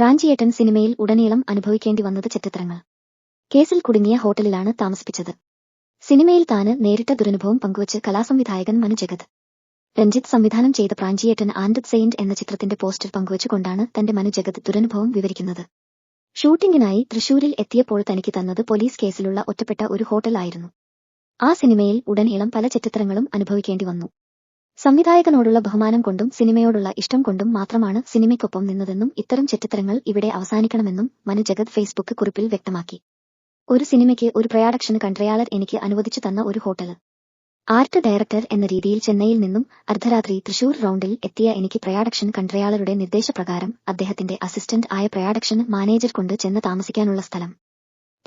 റാഞ്ചിയേട്ടൻ സിനിമയിൽ ഉടനീളം അനുഭവിക്കേണ്ടി വന്നത് ചെറ്റത്തരങ്ങൾ കേസിൽ കുടുങ്ങിയ ഹോട്ടലിലാണ് താമസിപ്പിച്ചത്. സിനിമയിൽ താന് നേരിട്ട ദുരനുഭവം പങ്കുവച്ച് കലാസംവിധായകൻ മനു ജഗത്. രഞ്ജിത്ത് സംവിധാനം ചെയ്ത പ്രാഞ്ചിയേട്ടൻ ആൻഡ് സെയിന്റ് എന്ന ചിത്രത്തിന്റെ പോസ്റ്റർ പങ്കുവച്ചുകൊണ്ടാണ് തന്റെ മനു ജഗത് ദുരനുഭവം വിവരിക്കുന്നത്. ഷൂട്ടിംഗിനായി തൃശൂരിൽ എത്തിയപ്പോൾ തനിക്ക് തന്നത് പോലീസ് കേസിലുള്ള ഒറ്റപ്പെട്ട ഒരു ഹോട്ടലായിരുന്നു. ആ സിനിമയിൽ ഉടനീളം പല ചിത്രങ്ങളും അനുഭവിക്കേണ്ടി വന്നു. സംവിധായകനോടുള്ള ബഹുമാനം കൊണ്ടും സിനിമയോടുള്ള ഇഷ്ടം കൊണ്ടും മാത്രമാണ് സിനിമയ്ക്കൊപ്പം നിന്നതെന്നും ഇത്തരം ചെറ്റത്തരങ്ങൾ ഇവിടെ അവസാനിക്കണമെന്നും മനു ജഗത് ഫേസ്ബുക്ക് കുറിപ്പിൽ വ്യക്തമാക്കി. ഒരു സിനിമയ്ക്ക് ഒരു പ്രയാഡക്ഷന് കൺട്രയാളർ എനിക്ക് അനുവദിച്ചു തന്ന ഒരു ഹോട്ടൽ ആർട്ട് ഡയറക്ടർ എന്ന രീതിയിൽ ചെന്നൈയിൽ നിന്നും അർദ്ധരാത്രി തൃശൂർ റൗണ്ടിൽ എത്തിയ എനിക്ക് പ്രയാഡക്ഷൻ കൺട്രയാളറുടെ നിർദ്ദേശപ്രകാരം അദ്ദേഹത്തിന്റെ അസിസ്റ്റന്റ് ആയ പ്രയാഡക്ഷൻ മാനേജർ കൊണ്ട് ചെന്ന് താമസിക്കാനുള്ള സ്ഥലം.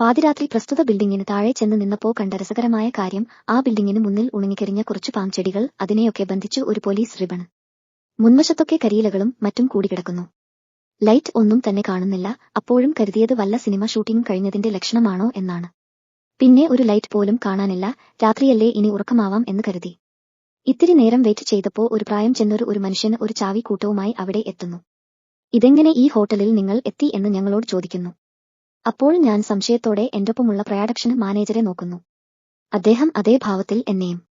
പാതിരാത്രി പ്രസ്തുത ബിൽഡിങ്ങിന് താഴെ ചെന്ന് നിന്നപ്പോ കണ്ട രസകരമായ കാര്യം ആ ബിൽഡിങ്ങിന് മുന്നിൽ ഉണങ്ങിക്കരിഞ്ഞ കുറച്ചു പാംചെടികൾ അതിനെയൊക്കെ ബന്ധിച്ചു ഒരു പോലീസ് റിബൺ. മുൻവശത്തൊക്കെ കരിയിലകളും മറ്റും കൂടിക്കിടക്കുന്നു. ലൈറ്റ് ഒന്നും തന്നെ കാണുന്നില്ല അപ്പോഴും കരുതിയത് വല്ല സിനിമ ഷൂട്ടിംഗ് കഴിഞ്ഞതിന്റെ ലക്ഷണമാണോ എന്നാണ്. പിന്നെ ഒരു ലൈറ്റ് പോലും കാണാനില്ല രാത്രിയല്ലേ ഇനി ഉറക്കമാവാം എന്ന് കരുതി. ഇത്തിരി നേരം വെയിറ്റ് ചെയ്തപ്പോ ഒരു പ്രായം ചെന്നൊരു ഒരു മനുഷ്യന് ഒരു ചാവി കൂട്ടവുമായി അവിടെ എത്തുന്നു. ഇതെങ്ങനെ ഈ ഹോട്ടലിൽ നിങ്ങൾ എത്തി എന്ന് ഞങ്ങളോട് ചോദിക്കുന്നു. അപ്പോൾ ഞാൻ സംശയത്തോടെ എന്റൊപ്പമുള്ള പ്രയാഡക്ഷൻ മാനേജരെ നോക്കുന്നു. അദ്ദേഹം അതേ ഭാവത്തിൽ എന്നെയും.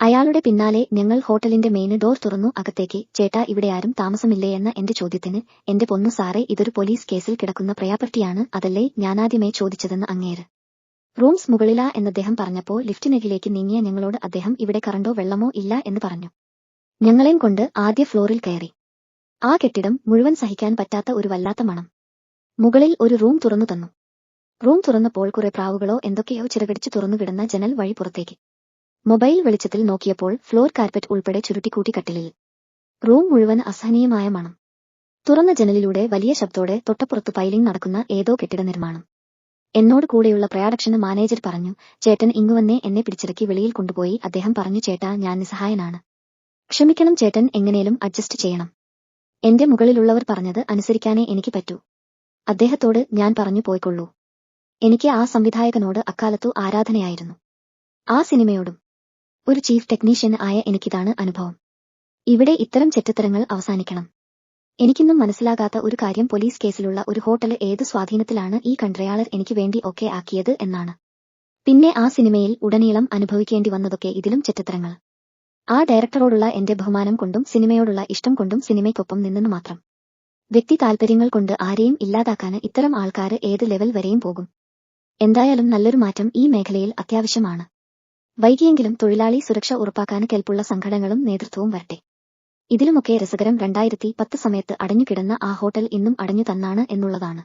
അയാളുടെ പിന്നാലെ ഞങ്ങൾ ഹോട്ടലിന്റെ മെയിൻ ഡോർ തുറന്നു അകത്തേക്ക് ചേട്ടാ ഇവിടെ ആരും താമസമില്ലേ? എന്ന എന്റെ ചോദ്യത്തിന് എന്റെ പൊന്നു സാറേ ഇതൊരു പോലീസ് കേസിൽ കിടക്കുന്ന പ്രയാപർട്ടിയാണ് അതല്ലേ ഞാനാദ്യമേ ചോദിച്ചതെന്ന് അങ്ങേര്. റൂംസ് മുകളിലാ എന്നദ്ദേഹം പറഞ്ഞപ്പോ ലിഫ്റ്റിനകിലേക്ക് നീങ്ങിയ ഞങ്ങളോട് അദ്ദേഹം ഇവിടെ കറണ്ടോ വെള്ളമോ ഇല്ല? എന്ന് പറഞ്ഞു. ഞങ്ങളെയും കൊണ്ട് ആദ്യ ഫ്ലോറിൽ കയറി. ആ കെട്ടിടം മുഴുവൻ സഹിക്കാൻ പറ്റാത്ത ഒരു വല്ലാത്ത മണം. മുകളിൽ ഒരു റൂം തുറന്നു തന്നു. റൂം തുറന്നപ്പോൾ കുറെ പ്രാവുകളോ എന്തൊക്കെയോ ചിറകടിച്ചു തുറന്നുകിടന്ന ജനൽ വഴി പുറത്തേക്ക്. മൊബൈൽ വെളിച്ചത്തിൽ നോക്കിയപ്പോൾ ഫ്ലോർ കാർപ്പറ്റ് ഉൾപ്പെടെ ചുരുട്ടിക്കൂട്ടി കട്ടിലിൽ. റൂം മുഴുവൻ അസഹനീയമായ മണം. തുറന്ന ജനലിലൂടെ വലിയ ശബ്ദത്തോടെ തൊട്ടപ്പുറത്ത് പൈലിംഗ് നടക്കുന്ന ഏതോ കെട്ടിട നിർമ്മാണം. എന്നോട് കൂടെയുള്ള പ്രയാഡക്ഷന് മാനേജർ പറഞ്ഞു ചേട്ടൻ ഇങ്ങുവന്നേ എന്നെ പിടിച്ചിറക്കി വെളിയിൽ കൊണ്ടുപോയി അദ്ദേഹം പറഞ്ഞു ചേട്ടാ ഞാൻ നിസ്സഹായനാണ്. ക്ഷമിക്കണം ചേട്ടൻ എങ്ങനെയും അഡ്ജസ്റ്റ് ചെയ്യണം. എന്റെ മുകളിലുള്ളവർ പറഞ്ഞത് അനുസരിക്കാനേ എനിക്ക് പറ്റൂ. അദ്ദേഹത്തോട് ഞാൻ പറഞ്ഞു പോയിക്കൊള്ളൂ. എനിക്ക് ആ സംവിധായകനോട് അക്കാലത്തു ആരാധനയായിരുന്നു. ആ സിനിമയോടും ഒരു ചീഫ് ടെക്നീഷ്യൻ ആയ എനിക്കിതാണ് അനുഭവം. ഇവിടെ ഇത്തരം ചെറ്റത്തരങ്ങൾ അവസാനിക്കണം. എനിക്കിന്നും മനസ്സിലാകാത്ത ഒരു കാര്യം പോലീസ് കേസിലുള്ള ഒരു ഹോട്ടൽ ഏത് സ്വാധീനത്തിലാണ് ഈ കൺട്രയാളർ എനിക്ക് വേണ്ടി ഒക്കെ ആക്കിയത് എന്നാണ്. പിന്നെ ആ സിനിമയിൽ ഉടനീളം അനുഭവിക്കേണ്ടി വന്നതൊക്കെ ഇതിലും ചെറ്റത്തരങ്ങൾ. ആ ഡയറക്ടറോടുള്ള എന്റെ ബഹുമാനം കൊണ്ടും സിനിമയോടുള്ള ഇഷ്ടം കൊണ്ടും സിനിമയ്ക്കൊപ്പം നിന്നെന്ന് മാത്രം. വ്യക്തി താൽപര്യങ്ങൾ കൊണ്ട് ആരെയും ഇല്ലാതാക്കാന് ഇത്തരം ആൾക്കാർ ഏത് ലെവൽ വരെയും പോകും. എന്തായാലും നല്ലൊരു മാറ്റം ഈ മേഖലയിൽ അത്യാവശ്യമാണ്. വൈകിയെങ്കിലും തൊഴിലാളി സുരക്ഷ ഉറപ്പാക്കാൻ കെൽപ്പുള്ള സംഘടനകളും നേതൃത്വവും വരട്ടെ. ഇതിലുമൊക്കെ രസകരം രണ്ടായിരത്തി പത്ത് സമയത്ത് അടഞ്ഞുകിടന്ന ആ ഹോട്ടൽ ഇന്നും അടഞ്ഞു തന്നാണ് എന്നുള്ളതാണ്.